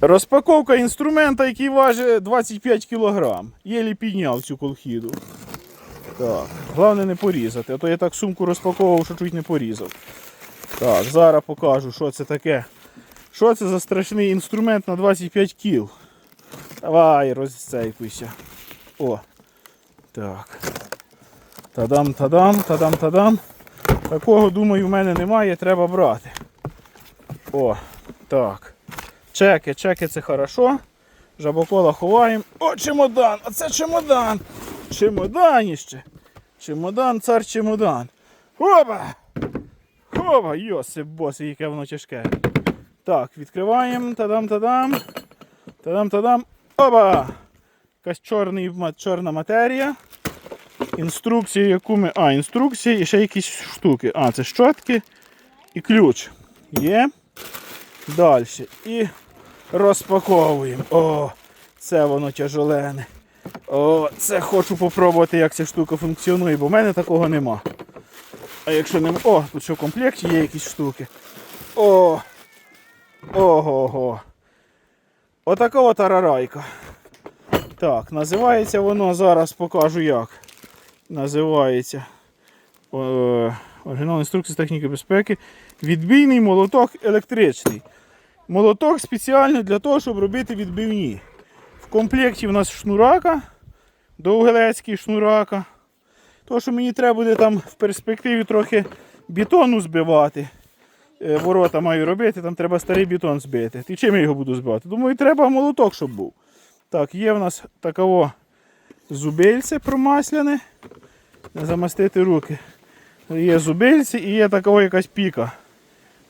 Розпаковка інструмента, який важить 25 кг. Єлі підняв цю колхіду. Так, головне не порізати, а то я так сумку розпаковував, що чуть не порізав. Так, зараз покажу, що це таке. Що це за страшний інструмент на 25 кіл. Давай, розцейкуйся. О. Так. Тадам, тадам, тадам, тадам. Такого, думаю, в мене немає, треба брати. О, так. Чеки, чеки це хорошо. Жабокола ховаємо. О, чемодан! А це чемодан! Чемоданіще! Чемодан, цар чемодан. Хоба! Хоба! Йосип бос, яке воно тяжке. Так, відкриваємо. Тадам-тадам. Тадам-тадам. Оба! Якась чорний, чорна матерія. Інструкція, яку ми. А, інструкція і ще якісь штуки. А, це щотки і ключ. Є. Далі. І розпаковуємо. О, це воно тяжелене. О, це хочу попробувати, як ця штука функціонує, бо в мене такого нема. А якщо нема. О, тут ще в комплекті є якісь штуки. О! Ого-го. Отакова тарарайка. Так, називається воно, зараз покажу як. Називається. Е, оригінал інструкція з техніки безпеки. Відбійний молоток електричний. Молоток спеціально для того, щоб робити відбивні. В комплекті в нас шнурака, довгелецький шнурака. То, що мені треба буде там в перспективі трохи бетону збивати. Е, Ворота маю робити, там треба старий бетон збити. І чим я його буду збивати? Думаю, треба молоток, щоб був. Так, є в нас таково зубильце промасляне. Не замастити руки. Є зубильці і є такова якась піка.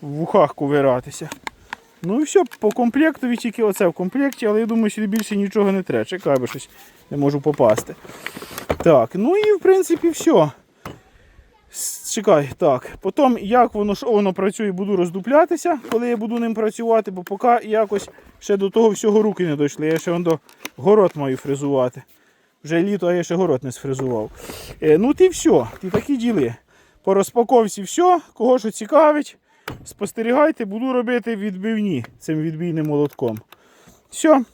В вухах ковиратися. Ну і все, по комплекту тільки оце в комплекті, але я думаю, що більше нічого не треба. Чекай, бо щось не можу попасти. Так, ну і в принципі все. Чекай, так. Потім, як воно що воно працює, буду роздуплятися, коли я буду ним працювати, бо поки якось ще до того всього руки не дійшли. Я ще до город маю фрезувати. Вже літо, а я ще город не сфрезував. Е, ну ти все, ти такі діли. По розпаковці все, кого що цікавить, спостерігайте, буду робити відбивні цим відбійним молотком. Все,